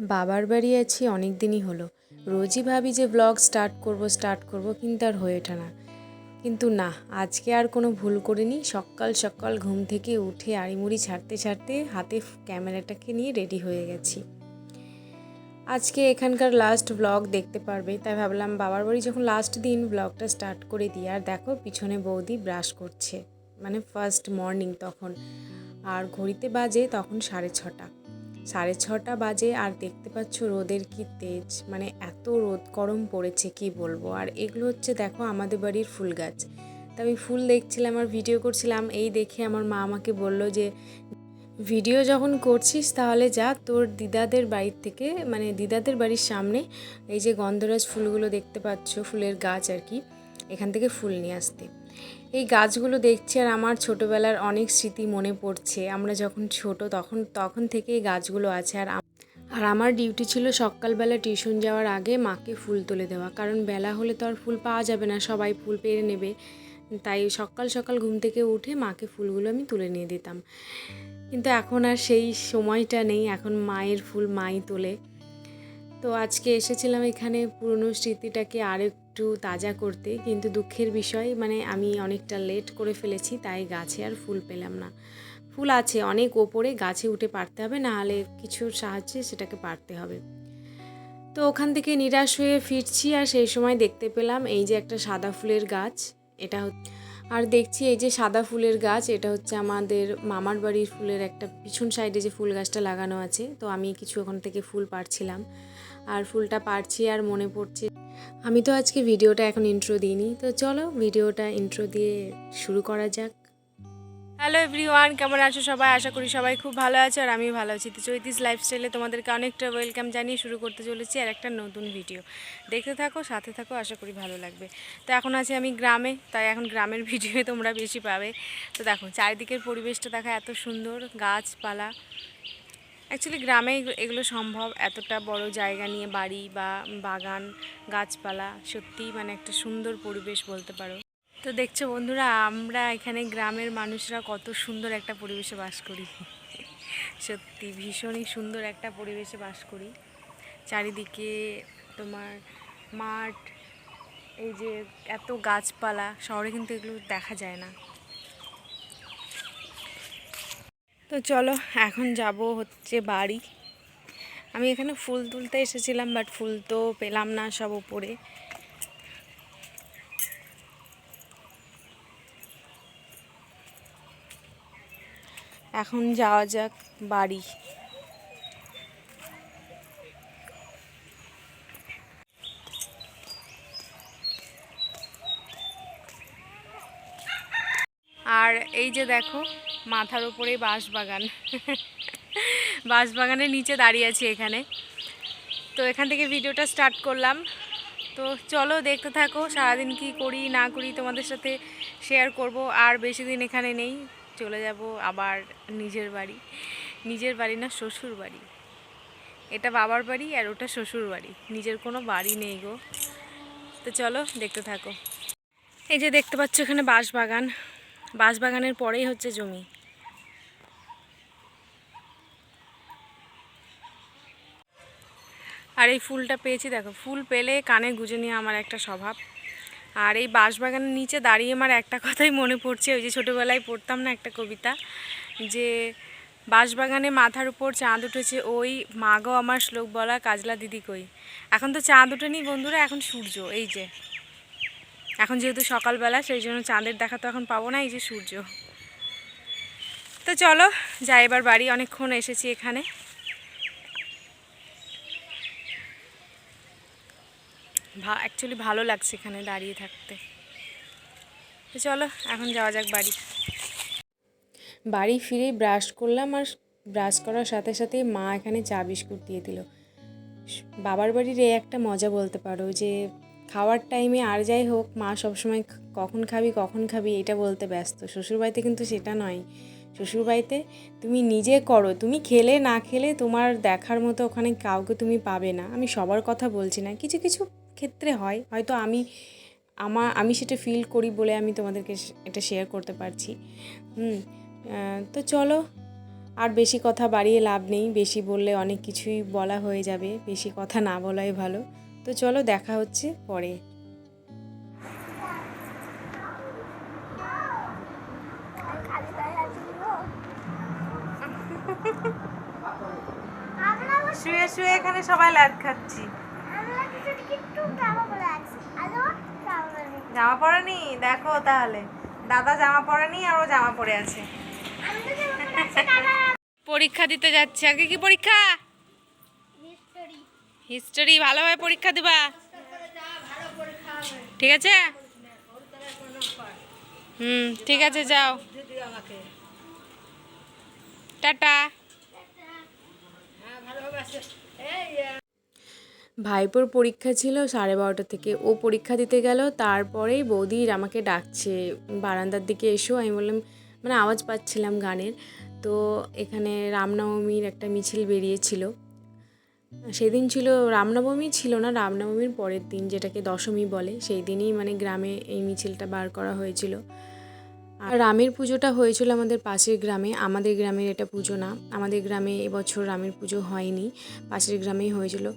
বাবার বাড়ি আছি, অনেক দিনই হলো। রোজই ভাবি যে ব্লগ স্টার্ট করব স্টার্ট করব, কিন্তু আর হয়ে ওঠে না। কিন্তু না, আজকে আর কোনো ভুল করিনি। সকাল সকাল ঘুম থেকে উঠে আড়িমুড়ি ছাড়তে ছাড়তে হাতে ক্যামেরাটাকে নিয়ে রেডি হয়ে গেছি। আজকে এখানকার লাস্ট ব্লগ দেখতে পারবে। তাই ভাবলাম বাবার বাড়ি যখন লাস্ট দিন ব্লগটা স্টার্ট করে দিই, আর দেখো পিছনে বৌদি ব্রাশ করছে। মানে ফার্স্ট মর্নিং তখন। আর ঘড়িতে বাজে তখন সাড়ে ছটা। সাড়ে ছটা বাজে আর দেখতে পাচ্ছ রোদের কি তেজ। মানে এত রোদ, গরম পড়েছে, কি বলব? আর এগুলো হচ্ছে দেখো আমাদের বাড়ির ফুল গাছ। তা আমি ফুল দেখছিলাম আর ভিডিও করছিলাম, এই দেখে আমার মা আমাকে বলল যে, ভিডিও যখন করছিস তাহলে যা, তোর দিদাদের বাড়ির থেকে মানে দিদাদের বাড়ির সামনে এই যে গন্ধরাজ ফুলগুলো দেখতে পাচ্ছ, ফুলের গাছ আর কি, এখান থেকে ফুল নিয়ে আসতে। এই গাছগুলো দেখছি আর আমার ছোটোবেলার অনেক স্মৃতি মনে পড়ছে। আমরা যখন ছোট তখন তখন থেকে এই গাছগুলো আছে আর আর আমার ডিউটি ছিল সকালবেলা টিউশন যাওয়ার আগে মাকে ফুল তুলে দেওয়া। কারণ বেলা হলে তো আর ফুল পাওয়া যাবে না, সবাই ফুল পেরে নেবে। তাই সকাল সকাল ঘুম থেকে উঠে মাকে ফুলগুলো আমি তুলে নিয়ে দিতাম। কিন্তু এখন আর সেই সময়টা নেই, এখন মায়ের ফুল মাই তোলে। তো আজকে এসেছিলাম এখানে পুরনো স্মৃতিটাকে আর একটু তাজা করতে, কিন্তু দুঃখের বিষয় মানে আমি অনেকটা লেট করে ফেলেছি, তাই গাছে আর ফুল পেলাম না। ফুল আছে, অনেক ওপরে গাছে উঠে পারতে হবে না হলে কিছুর সাহায্যে সেটাকে পারতে হবে। তো ওখান থেকে নিরাশ হয়ে ফিরছি, আর সেই সময় দেখতে পেলাম এই যে একটা সাদা ফুলের গাছ, এটা আর দেখছি এই যে সাদা ফুলের গাছ, এটা হচ্ছে আমাদের মামার বাড়ির ফুলের একটা, পিছন সাইডে যে ফুল গাছটা লাগানো আছে, তো আমি কিছু ওখান থেকে ফুল পারছিলাম আর ফুলটা পারছি আর মনে পড়ছে। আমি তো আজকে ভিডিওটা এখন ইন্ট্রো দিইনি। তো চলো ভিডিওটা ইন্ট্রো দিয়ে শুরু করা যাক। হ্যালো এভরিওয়ান কেমন আছো সবাই? আশা করি সবাই খুব ভালো আছো আর আমি ভালো আছি। তো চৈতিস লাইফস্টাইলে তোমাদেরকে অনেকটা ওয়েলকাম জানিয়ে শুরু করতে চলেছি আর একটা নতুন ভিডিও দেখতে থাকো, সাথে থাকো, আশা করি ভালো লাগবে। তো এখন আছি আমি গ্রামে, তাই এখন গ্রামের ভিডিও তোমরা বেশি পাবে। তো দেখো, চারিদিকের পরিবেশটা দেখা এত সুন্দর, গাছপালা। অ্যাকচুয়ালি গ্রামে এগুলো সম্ভব এতটা বড় জায়গা নিয়ে বাড়ি বা বাগান, গাছপালা সত্যিই মানে একটা সুন্দর পরিবেশ বলতে পারো। তো দেখছ বন্ধুরা, আমরা এখানে গ্রামের মানুষরা কত সুন্দর একটা পরিবেশে বাস করি। সত্যি ভীষণই সুন্দর একটা পরিবেশে বাস করি। চারিদিকে তোমার মাঠ, এই যে এত গাছপালা, শহরে কিন্তু এগুলো দেখা যায় না। তো চলো, এখন যাব হচ্ছে বাড়ি। আমি এখানে ফুল তুলতে এসেছিলাম বাট ফুল তো পেলাম না সব উপরে। এখন যাওয়া যাক বাড়ি আর এই যে দেখো, মাথার উপরে বাঁশবাগান। বাঁশবাগানের নিচে দাঁড়িয়ে আছি এখানে। তো এখান থেকে ভিডিওটা স্টার্ট করলাম। তো চলো দেখতে থাকো, সারাদিন কি করি, না করি তোমাদের সাথে শেয়ার করব। আর বেশি দিন এখানে নেই, চলে যাব আবার নিজের বাড়ি। নিজের বাড়ি না, শ্বশুর বাড়ি। এটা বাবার বাড়ি আর ওটা শ্বশুর বাড়ি। নিজের কোনো বাড়ি নেই গো। তো চলো দেখতে থাকো। এই যে দেখতে পাচ্ছ এখানে বাঁশবাগান। বাঁশবাগানের পরেই হচ্ছে জমি। আর এই ফুলটা পেয়েছি, দেখো, ফুল পেলে কানে গুজে নিয়ে আমার একটা স্বভাব। আর এই বাঁশবাগানের নিচে দাঁড়িয়ে আমার একটা কথাই মনে পড়ছে, ওই যে ছোটোবেলায় পড়তাম না একটা কবিতা, যে বাঁশবাগানে মাথার উপর চাঁদ উঠেছে, ওই মাগো আমার শ্লোক বলা কাজলা দিদি কই। এখন তো চাঁদ ওঠেনি বন্ধুরা, এখন সূর্য, এই যে। এখন যেহেতু সকালবেলা, সেই জন্য চাঁদের দেখা তো এখন পাবো না, এই যে সূর্য। তো চলো, যাই, এবার বাড়ি অনেকক্ষণ এসেছি এখানে। অ্যাকচুয়ালি ভালো লাগছে এখানে দাঁড়িয়ে থাকতে। তো চলো, এখন যাওয়া যাক বাড়ি। বাড়ি ফিরে ব্রাশ করলাম আর ব্রাশ করার সাথে সাথে মা এখানে চা বিস্কুট দিয়ে দিল। বাবার বাড়ির এই একটা মজা বলতে পারো যে খাওয়ার টাইমে আর যাই হোক, মা সবসময় কখন খাবি কখন খাবি, এটা বলতে ব্যস্ত। শ্বশুরবাড়িতে কিন্তু সেটা নয়। শ্বশুরবাড়িতে তুমি নিজে করো, তুমি খেলে না খেলে তোমার দেখার মতো ওখানে কাউকে তুমি পাবে না। আমি সবার কথা বলছি না, কিছু কিছু ক্ষেত্রে হয়। হয়তো আমি আমার আমি সেটা ফিল করি বলে আমি তোমাদেরকে এটা শেয়ার করতে পারছি। হুম তো চলো, আর বেশি কথা বাড়িয়ে লাভ নেই। বেশি বললে অনেক কিছুই বলা হয়ে যাবে, বেশি কথা না বলাই ভালো। তো চলো দেখা হচ্ছে পরে। শুয়ে শুয়ে এখানে সবাই লাট খাচ্ছি। জামা পরেনি দেখো তাহলে। দাদা জামা পরেনি আর ও জামা পরে আছে। পরীক্ষা দিতে যাচ্ছে। আগে কি পরীক্ষা? হিস্টোরি ভালোভাবে পরীক্ষা দিবা? ঠিক আছে? হুম, ঠিক আছে, যাও। টাটা। ভাইপোর পরীক্ষা ছিল সাড়ে বারোটা থেকে। ও পরীক্ষা দিতে গেল, তারপরেই বৌদির আমাকে ডাকছে, বারান্দার দিকে এসো। আমি বললাম মানে আওয়াজ পাচ্ছিলাম গানের। তো এখানে রামনবমীর একটা মিছিল বেরিয়েছিল। সেদিন ছিল রামনবমী, ছিল না রামনবমীর পরের দিন, যেটাকে দশমী বলে, সেই দিনই মানে গ্রামে এই মিছিলটা বার করা হয়েছিল। আর রামের পুজোটা হয়েছিল আমাদের পাশের গ্রামে, আমাদের গ্রামের এটা পুজো না, আমাদের গ্রামে এবছর রামের পুজো হয়নি, পাশের গ্রামেই হয়েছিল।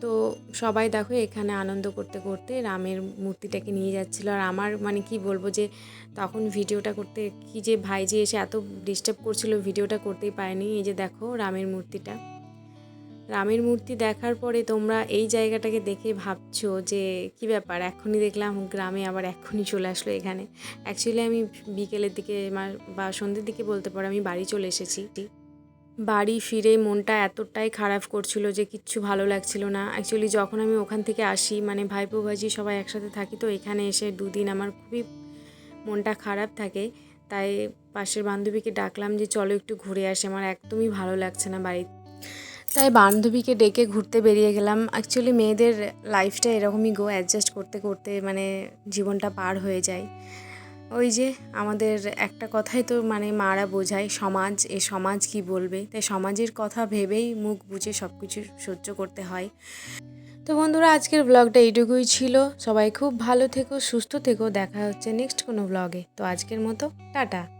তো সবাই দেখো এখানে আনন্দ করতে করতে রামের মূর্তিটাকে নিয়ে যাচ্ছিল। আর আমার মানে কি বলব যে, তখন ভিডিওটা করতে কি যে ভাই যে এসে এত ডিস্টার্ব করছিল, ভিডিওটা করতেই পারেনি। এই যে দেখো রামের মূর্তিটা। রামের মূর্তি দেখার পরে তোমরা এই জায়গাটাকে দেখে ভাবছ যে, কি ব্যাপার? এখনই দেখলাম গ্রামে আবার এখনই চলে আসলো এখানে। অ্যাকচুয়ালি আমি বিকেলের দিকে বা সন্ধ্যের দিকে বলতে পারো আমি বাড়ি চলে এসেছি। বাড়ি ফিরে মনটা এতটাই খারাপ করছিল যে কিচ্ছু ভালো লাগছিল না। অ্যাকচুয়ালি যখন আমি ওখান থেকে আসি মানে ভাইপো ভাজি সবাই একসাথে থাকি, তো এখানে এসে দুদিন আমার খুবই মনটা খারাপ থাকে। তাই পাশের বান্ধবীকে ডাকলাম যে, চলো একটু ঘুরে আসি, আমার একদমই ভালো লাগছে না বাড়ি তাই বান্ধবীকে ডেকে ঘুরতে বেরিয়ে গেলাম। অ্যাকচুয়ালি মেয়েদের লাইফটা এরকমই গো অ্যাডজাস্ট করতে করতে মানে জীবনটা পার হয়ে যায়। ওই যে আমাদের একটা কথাই তো মানে মারা বোঝায়, সমাজ, এ সমাজ কি বলবে? তাই সমাজের কথা ভেবেই মুখ বুঝে সব কিছু সহ্য করতে হয়। তো বন্ধুরা, আজকের ব্লগটা এইটুকুই ছিল। সবাই খুব ভালো থেকো, সুস্থ থেকো। দেখা হচ্ছে নেক্সট কোনো ব্লগে তো আজকের মতো, টাটা।